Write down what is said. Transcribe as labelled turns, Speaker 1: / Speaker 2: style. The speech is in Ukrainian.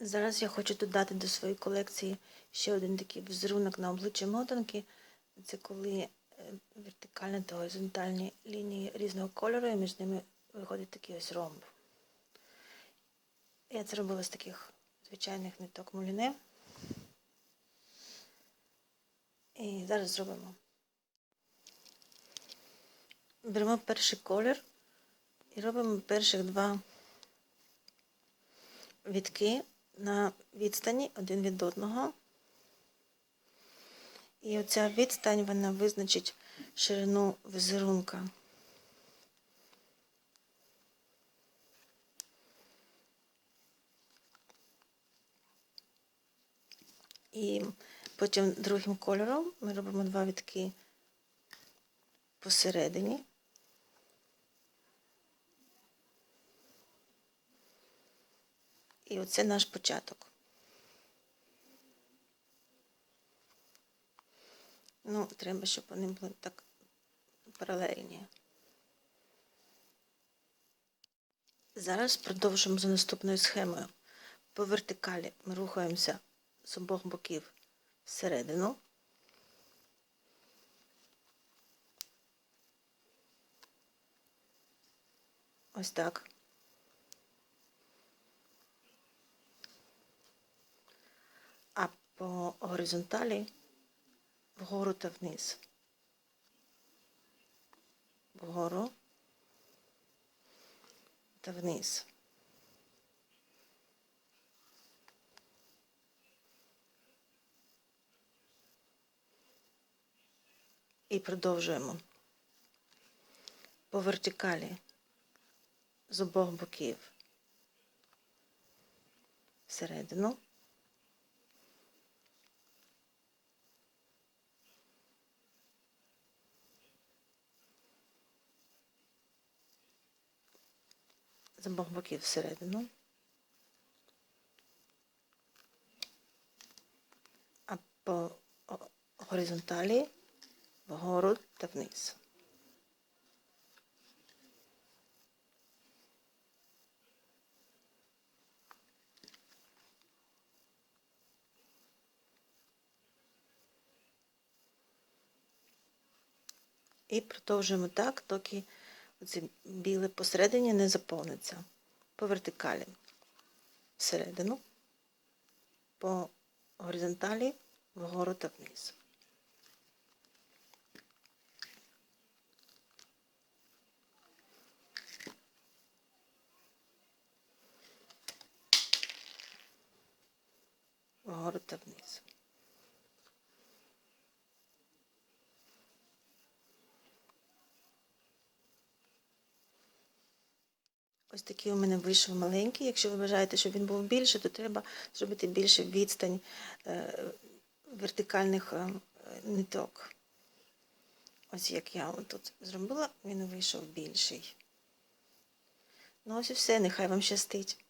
Speaker 1: Зараз я хочу додати до своєї колекції ще один такий візерунок на обличчі мотанки. Це коли е, вертикальні та горизонтальні лінії різного кольору, і між ними виходить такий ось ромб. Я це робила з таких звичайних ниток муліне. І зараз зробимо. Беремо перший колір і робимо перших два вітки на відстані один від одного. І оця відстань вона визначить ширину візерунка. І потім другим кольором ми робимо два вітки посередині. І оце наш початок. Ну, треба, щоб вони були так паралельні. Зараз продовжуємо за наступною схемою. По вертикалі ми рухаємося з обох боків всередину. Ось так. А по горизонталі вгору та вниз. Вгору та вниз. І продовжуємо по вертикалі з обох боків всередину. З обох боків всередину. А по горизонталі вгору та вниз. І продовжуємо так, доки оце біле посередині не заповниться. По вертикалі всередину, по горизонталі вгору та вниз. Вгору та вниз. Ось такий у мене вийшов маленький. Якщо ви бажаєте, щоб він був більше, то треба зробити більше відстань е, вертикальних е, ниток. Ось як я тут зробила, він вийшов більший. Ну ось і все, нехай вам щастить.